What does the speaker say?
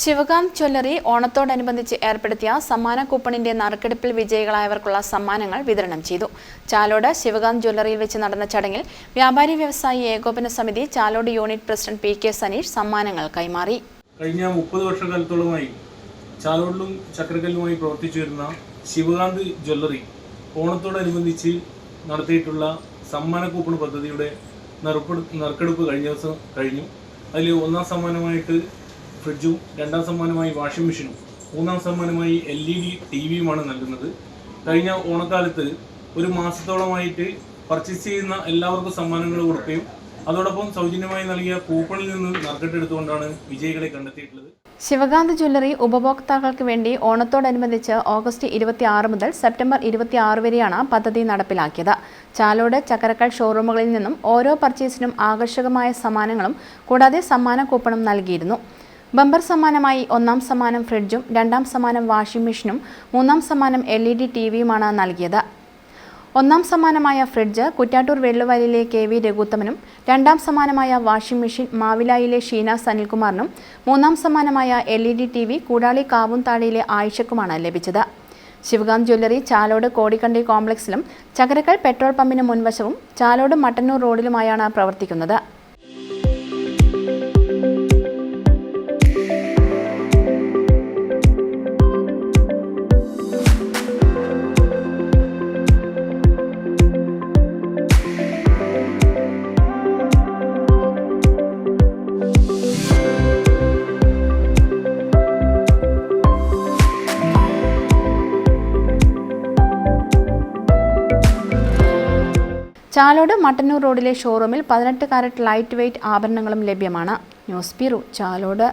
Shivkant jewellery ഓണത്തോടനുബന്ധിച്ച് ഏർപ്പെടുത്തിയ സമ്മാന കൂപ്പണിന്റെ നറുക്കെടുപ്പിൽ വിജയികളായവർക്കുള്ള സമ്മാനങ്ങൾ വിതരണം ചെയ്തു. ചാലോട് ശിവകാന്ത് ജ്വല്ലറിയിൽ വെച്ച് നടന്ന ചടങ്ങിൽ വ്യാപാരി വ്യവസായി ഏകോപന സമിതി Chalode unit president P K Saneesh സമ്മാനങ്ങൾ കൈമാറി. കഴിഞ്ഞ മുപ്പത് വർഷക്കാലത്തോളമായി ചാലോടിലും ചക്രകല്ലുമായി പ്രവർത്തിച്ചു വരുന്ന ശിവകാന്ത് ജ്വല്ലറി ഓണത്തോടനുബന്ധിച്ച് നടത്തിയിട്ടുള്ള സമ്മാന കൂപ്പൺ പദ്ധതിയുടെ നറുക്കെടുപ്പ് കഴിഞ്ഞ ദിവസം കഴിഞ്ഞു. അതിൽ ഒന്നാം സമ്മാനമായിട്ട് ഫ്രിഡ്ജും രണ്ടാം സമ്മാനമായി വാഷിംഗ് മെഷീനും മൂന്നാം സമ്മാനമായി എൽ ഇ ഡി ടി വിയുമാണ് നൽകുന്നത്. കഴിഞ്ഞ ഓണക്കാലത്ത് ഒരു മാസത്തോളമായിട്ട് പർച്ചേസ് ചെയ്യുന്ന എല്ലാവർക്കും സമ്മാനങ്ങൾ കൊടുക്കുകയും അതോടൊപ്പം സൗജന്യമായി നൽകിയ കൂപ്പണിൽ നിന്ന് നറുക്കെട്ടെടുത്തുകൊണ്ടാണ് വിജയികളെ കണ്ടെത്തിയിട്ടുള്ളത്. ശിവകാന്ത് ജ്വല്ലറി ഉപഭോക്താക്കൾക്ക് വേണ്ടി ഓണത്തോടനുബന്ധിച്ച് ഓഗസ്റ്റ് ഇരുപത്തി ആറ് മുതൽ സെപ്റ്റംബർ ഇരുപത്തി ആറ് വരെയാണ് പദ്ധതി നടപ്പിലാക്കിയത്. ചാലോട് ചക്കരക്കൽ ഷോറൂമുകളിൽ നിന്നും ഓരോ പർച്ചേസിനും ആകർഷകമായ സമ്മാനങ്ങളും കൂടാതെ സമ്മാന കൂപ്പണും നൽകിയിരുന്നു. ബമ്പർ സമ്മാനമായി ഒന്നാം സമ്മാനം ഫ്രിഡ്ജും രണ്ടാം സമ്മാനം വാഷിംഗ് മെഷീനും മൂന്നാം സമ്മാനം എൽ ഇ ഡി ടി വിയുമാണ് നൽകിയത്. ഒന്നാം സമ്മാനമായ ഫ്രിഡ്ജ് കുറ്റാട്ടൂർ വെള്ളുവയലിലെ കെ വി രഘുത്തമനും രണ്ടാം സമ്മാനമായ വാഷിംഗ് മെഷീൻ മാവിലായിലെ ഷീന സനിൽകുമാറിനും മൂന്നാം സമ്മാനമായ L E D T V Koodali കാവുംതാടിയിലെ ആയിഷക്കുമാണ് ലഭിച്ചത്. ശിവകാന്ത് ജ്വല്ലറി ചാലോട് കോടിക്കണ്ടി കോംപ്ലക്സിലും ചകരക്കൽ പെട്രോൾ പമ്പിന് മുൻവശവും ചാലോട് മട്ടന്നൂർ റോഡിലുമായാണ് പ്രവർത്തിക്കുന്നത്. ചാലോട് മട്ടന്നൂർ റോഡിലെ ഷോറൂമിൽ പതിനെട്ട് കാരറ്റ് ലൈറ്റ് വെയ്റ്റ് ആഭരണങ്ങളും ലഭ്യമാണ്. News bureau Chalode.